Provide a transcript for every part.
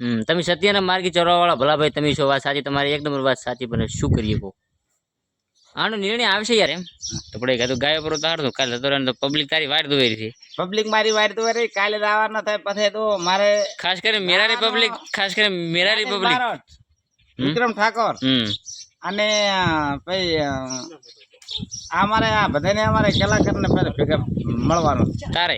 હમ તમે સત્યના માર્ગે ચરવાવાળા ભલાભાઈ તમે છો વાત સાચી તમારી એકદમ વાત સાચી પણ શું કરીએ કહો? આનો નિર્ણય આવશે યાર એમ. તો પડે કીધું ગાયો પર તાડતો કાલે તો તો પબ્લિક તારી વાર દોઈ છે. પબ્લિક મારી વાર વારી કાલે ના થાય પછી તો મારે ખાસ કરીને મેરારી પબ્લિક ખાસ કરીને મેરારી પબ્લિક વિક્રમ ઠાકોર હમ. અને ભાઈ અમારે આ બધાને અમારે કલાકારને પહેલા ભેગા મળવાનું. તારે?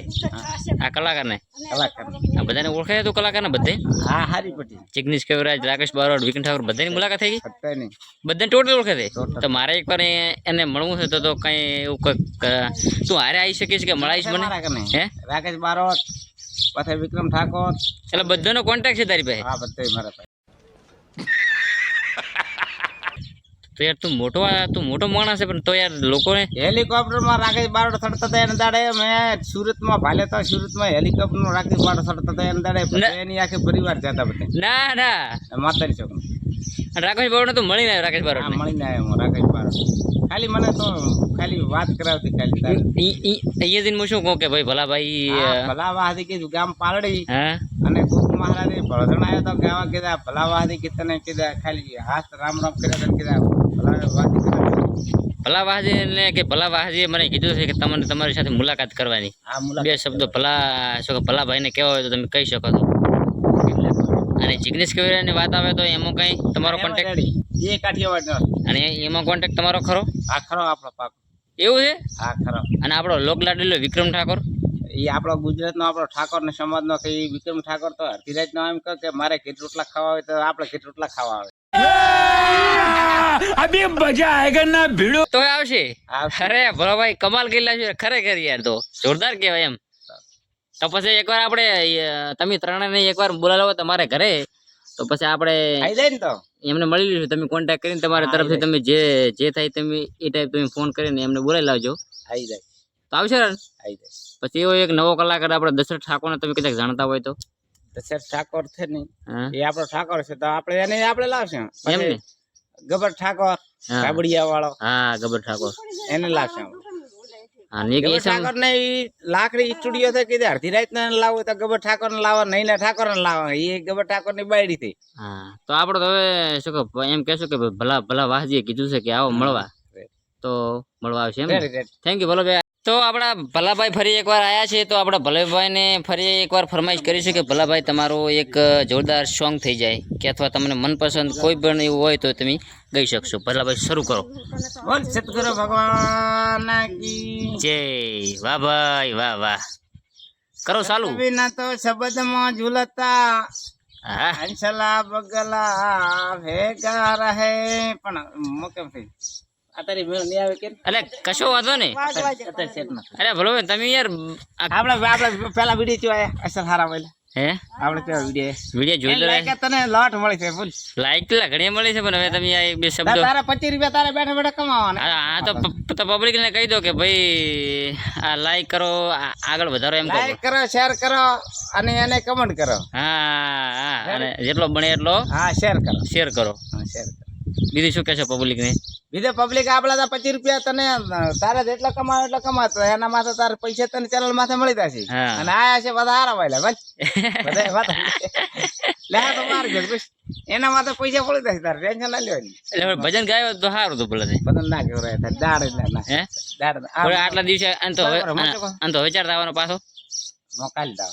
આ કલાકારને? કલાકાર આ બધાને ઓળખાય તું કલાકારને બધે? હા હારી પટી જિગ્નેશ કવિરાજ રાકેશ બારોટ વિકન ઠાકોર બધાની મુલાકાત થઈ ગઈ? બધાને ટોટલ ઓળખે છે? તો મારે એકવાર એ- એને મળવું છે તો તો કઈ એવું કંઈક તું હારે આવી શકીશ કે મળાઈશ મને? હે? રાકેશ બારોટ પાછા વિક્રમ ઠાકોર. એટલે બધાનો કોન્ટેક્ટ છે તારી પાસે? હા બધા મારા પાસે તો યાર તું મોટો તું મોટો માણસ છે પણ તો યાર લોકોને હેલિકોપ્ટરમાં રાકેશ બારોટ સડતા હતા એને દાડે મેં સુરતમાં ભાલે તો સુરતમાં હેલિકોપ્ટરમાં રાકેશ બારોટ સડતા હતા એને દાડે એની આખી પરિવાર જતા બધા. ના ના. માતારી છોકરો રાકેશ બારોડ તો મળી ને રાકેશ બારોડ મળી મળીને આવ્યો રાકેશ બારોટ ખાલી મને તો ખાલી વાત કરાવતી ખાલી. અહીંયા જઈને હું શું કહું કે ભાઈ ભલા ભાઈ ભલા વાહદી કીધું ગામ પાલડી અને ગુરુ મહારાજે ભળધણ આવ્યો તો ગાવા કીધા ભલા વાહદી કે કીધા ખાલી હાથ રામ રામ કર્યા કીધા ભલા વાત ભલા વાહજી ને કે ભલા વાહજીએ મને કીધું છે કે તમને તમારી સાથે મુલાકાત કરવાની. આ બે શબ્દો ભલા શું ભલા ભાઈને કહેવા હોય તો તમે કહી શકો છો. અને જિગ્નેશ કવિરાની વાત આવે તો એમાં કઈ તમારો કોન્ટેક્ટ એ કાઠિયાવાડનો. અને એમાં કોન્ટેક્ટ તમારો ખરો? આ ખરો આપણો પાક. એવું છે? હા ખરો. અને આપણો લોકલાડીલો વિક્રમ ઠાકોર? એ આપણો ગુજરાતનો આપણો ઠાકોર ને સમાજનો કે વિક્રમ ઠાકોર તો અડધી એમ કહે કે મારે કેટ રોટલા ખાવા આવે તો આપણે કેટ રોટલા ખાવા આવે. તો આવશે? આવશે. અરે ભલો ભાઈ કમાલ ગયેલા છે ખરેખર યાર તો. જોરદાર કહેવાય એમ. તો પછી એકવાર આપણે તમે ત્રણેય એકવાર બોલાવો તમારે ઘરે તો પછી આપણે ખાઈ જાય ને તો. એમને મળી લઈશું. તમે કોન્ટેક્ટ કરીને તમારા તરફથી તમે જે જે થાય તમે એ ટાઈપ તમે ફોન કરીને એમને બોલાવી લાવજો. આવી જાય. તો આવશે ને આવી જાય. પછી એવો એક નવો કલાકાર આપણે દશરથ ઠાકોરને તમે કદાચ જાણતા હોય તો. દશરથ ઠાકોર છે ને એ આપણો ઠાકોર છે તો આપણે એને આપણે લાવશું. એમ ને ગબર ઠાકોર કાબડિયા વાળો હા ગબર ઠાકોર. એને લાવશે. ગબર ઠાકોર ને લાકડી સ્ટુડિયો થઈ કીધે અડધી રાત ને લાવો તો ગબર ઠાકોર ને લાવો નહીં ને ઠાકોર ને લાવો એ ગબર ઠાકોરની બાયડી થઈ. હા તો હવે શું કહો એમ કહેશું કે ભલા ભલા વાહજીએ કીધું છે કે આવો મળવા. તો મળવા આવશે એમ થેન્ક યુ ભલાભાઈ. તો આપણા ભલાભાઈ ફરી એકવાર આયા છે તો આપણા ભલાભાઈને ફરી એકવાર ફરમાઈશ કરીશું કે ભલાભાઈ તમારો એક જોરદાર સોંગ થઈ જાય કે અથવા તમને મનપસંદ કોઈ પણ એવું હોય તો તમે ગઈ શકશો. ભલાભાઈ શરૂ કરો. બોલ ભગવાન જય. વાહ ભાઈ વાહ વાહ. કરો ચાલુ. વિના તો શબ્દમાં ઝૂલતા. હંસલા બગલા ભેગા રહે. પણ મોકેમ થઈ આ મેળ નહીં આવે કેમ? એટલે કશો વાંધો નહીં. અત્યારે set અરે ભલાભાઈ તમે યાર આપણે આપણે પેલા વીડિયો જોયા અસર હારા બોલ્યા હે? આપણે કેવા વીડિયો વીડિયો જોઈ લો લાઈક તને લોટ મળી છે બોલ. લાઈક તો ઘણી મળી છે પણ હવે તમે આ બે શબ્દો તારા પચીસ રૂપિયા તારે બેઠા બેઠા કમાવાના. હા હા તો તો પબ્લિક ને કહી દો કે ભાઈ આ લાઈક કરો આગળ વધારો એમ લાઈક કરો શેર કરો અને એને કમેન્ટ કરો. હા હા અને જેટલો બને એટલો હા શેર કરો. શેર કરો. હા શેર કરો. બીજું શું કહેશો પબ્લિક ને? બીજો પબ્લિક આપણા તો પચીસ રૂપિયા તને તારે જેટલા કમાવો એટલા કમાતો એના માથે તારે પૈસા તને ચેનલ માથે મળી જશે અને આયા છે બધા હારા વાયલા બસ. લે તો માર ગયો એના માથે પૈસા મળી જશે તારે ટેન્શન ના લેવાની. એટલે ભજન ગાયો તો સારું તો ભલે ના કેવરાય રહે દાડ ના દાડ આટલા દિવસે આને તો હવે બરાબર, મોટો કહો. આને તો વિચાર આવવાનો પાછો. મોકાલી દાવ